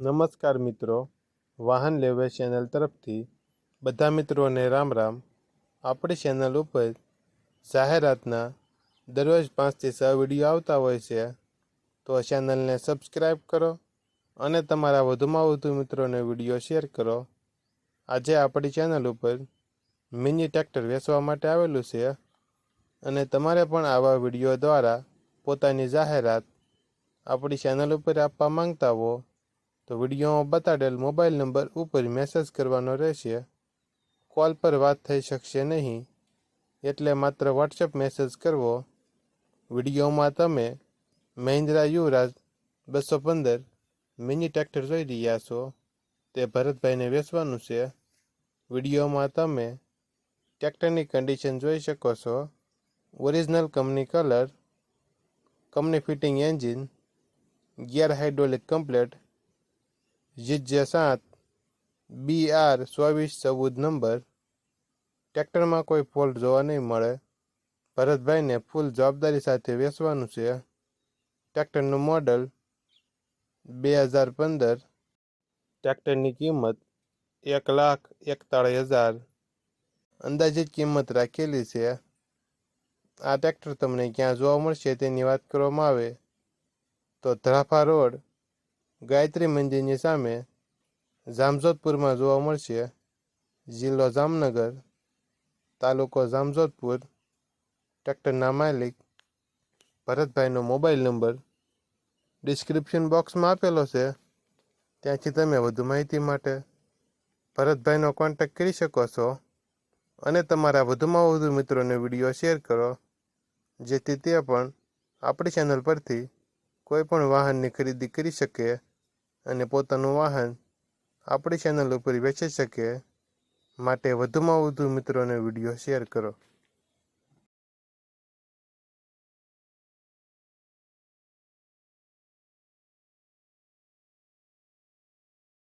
નમસ્કાર મિત્રો. વાહન લેવે ચેનલ તરફથી બધા મિત્રોને રામ રામ. આપણી ચેનલ ઉપર જાહેરાતના દરરોજ પાંચથી છ વીડિયો આવતા હોય છે. તો ચેનલને સબસ્ક્રાઈબ કરો અને તમારા વધુમાં વધુ મિત્રોને વીડિયો શેર કરો. આજે આપણી ચેનલ ઉપર મિની ટ્રેક્ટર વેચવા માટે આવેલું છે અને તમારે પણ આવા વીડિયો દ્વારા પોતાની જાહેરાત આપણી ચેનલ ઉપર આપવા માંગતા હો તો વિડીયોમાં બતાડેલ મોબાઈલ નંબર ઉપર મેસેજ કરવાનો રહેશે. કોલ પર વાત થઈ શકશે નહીં, એટલે માત્ર વોટ્સએપ મેસેજ કરવો. વિડીયોમાં તમે મહિન્દ્રા યુવરાજ બસો પંદર મિની ટ્રેક્ટર જોઈ રહ્યા છો. તે ભરતભાઈને વેચવાનું છે. વિડીયોમાં તમે ટ્રેક્ટરની કન્ડિશન જોઈ શકો છો. Original company colour company fitting engine gear hydraulic complete GJ સાત બી આર ચોવીસ ચૌદ નંબર. ટ્રેક્ટરમાં કોઈ ફોલ્ટ જોવા નહીં મળે. ભરતભાઈને ફૂલ જવાબદારી સાથે વેચવાનું છે. ટ્રેક્ટરનું મોડલ બે હજાર પંદર. ટ્રેક્ટરની કિંમત એક લાખ એકતાળીસ હજાર. અંદાજિત કિંમત રાખેલી છે. આ ટ્રેક્ટર તમને ક્યાં જોવા મળશે તેની વાત કરવામાં આવે. તો ધ્રાફા રોડ ગાયત્રી મંદિરની સામે જામજોધપુરમાં જોવા મળશે જિલ્લો જામનગર, તાલુકો જામજોધપુર ટ્રેક્ટરના માલિક ભરતભાઈનો મોબાઈલ નંબર ડિસ્ક્રિપ્શન બોક્સમાં આપેલો છે. ત્યાંથી તમે વધુ માહિતી માટે ભરતભાઈનો કોન્ટેક્ટ કરી શકો છો અને તમારા વધુમાં વધુ મિત્રોને વીડિયો શેર કરો, જેથી તે પણ આપણી ચેનલ પરથી કોઈ પણ વાહનની ખરીદી કરી શકે. અને પોતાનું વાહન આપણી ચેનલ ઉપર વેચી શકે માટે વધુમાં વધુ મિત્રોને વીડિયો શેર કરો.